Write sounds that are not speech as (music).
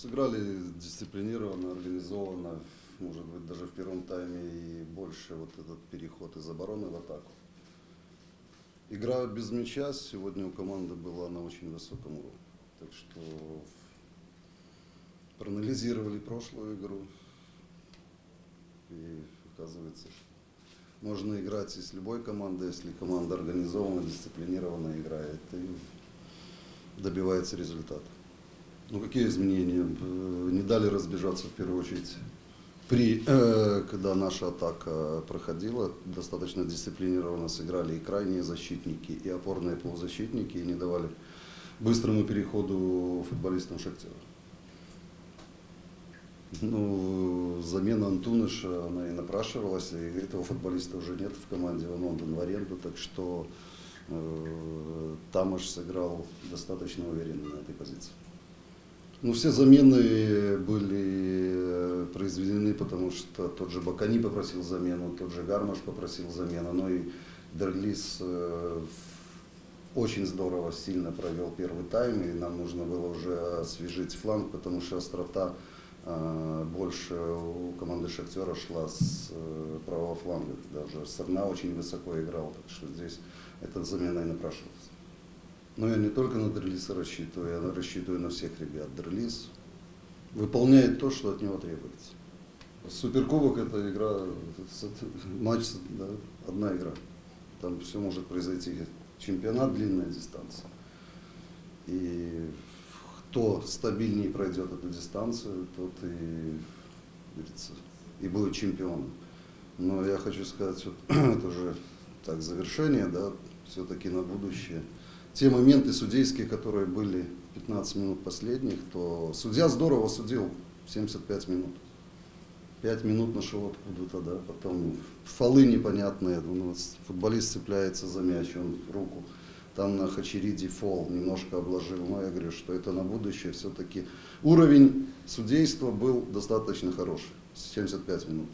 Сыграли дисциплинированно, организованно, может быть, даже в первом тайме и больше вот этот переход из обороны в атаку. Игра без мяча сегодня у команды была на очень высоком уровне. Так что проанализировали прошлую игру. И оказывается, можно играть и с любой командой, если команда организованно, дисциплинированно играет и добивается результата. Ну какие изменения? Э, Не дали разбежаться в первую очередь при, э, когда наша атака проходила, достаточно дисциплинированно сыграли и крайние защитники, и опорные полузащитники, и не давали быстрому переходу футболистам Шахтера. Ну, замена Антуныша, она и напрашивалась, и этого футболиста уже нет в команде, он отдан в аренду, так что э, Тамаш сыграл достаточно уверенно на этой позиции. Ну, все замены были э, произведены, потому что тот же Бакани попросил замену, тот же Гармаш попросил замену, но и Дерлис э, очень здорово, сильно провел первый тайм, и нам нужно было уже освежить фланг, потому что острота э, больше у команды Шахтера шла с правого фланга. Даже Сарна очень высоко играл, так что здесь эта замена и напрашивалась. Но я не только на Дерлиса рассчитываю, я рассчитываю на всех ребят. Дерлис выполняет то, что от него требуется. Суперкубок это игра, матч, да, одна игра. Там все может произойти. Чемпионат длинная дистанция. И кто стабильнее пройдет эту дистанцию, тот и, говорится, и будет чемпионом. Но я хочу сказать, вот, (clears throat) это уже так завершение, да, все-таки на будущее. Те моменты судейские, которые были 15 минут последних, то судья здорово судил 75 минут. 5 минут нашел откуда-то, да, потом фолы непонятные, футболист цепляется за мяч, он руку, там на Хачериди фол немножко обложил, но я говорю, что это на будущее все-таки уровень судейства был достаточно хороший, 75 минут.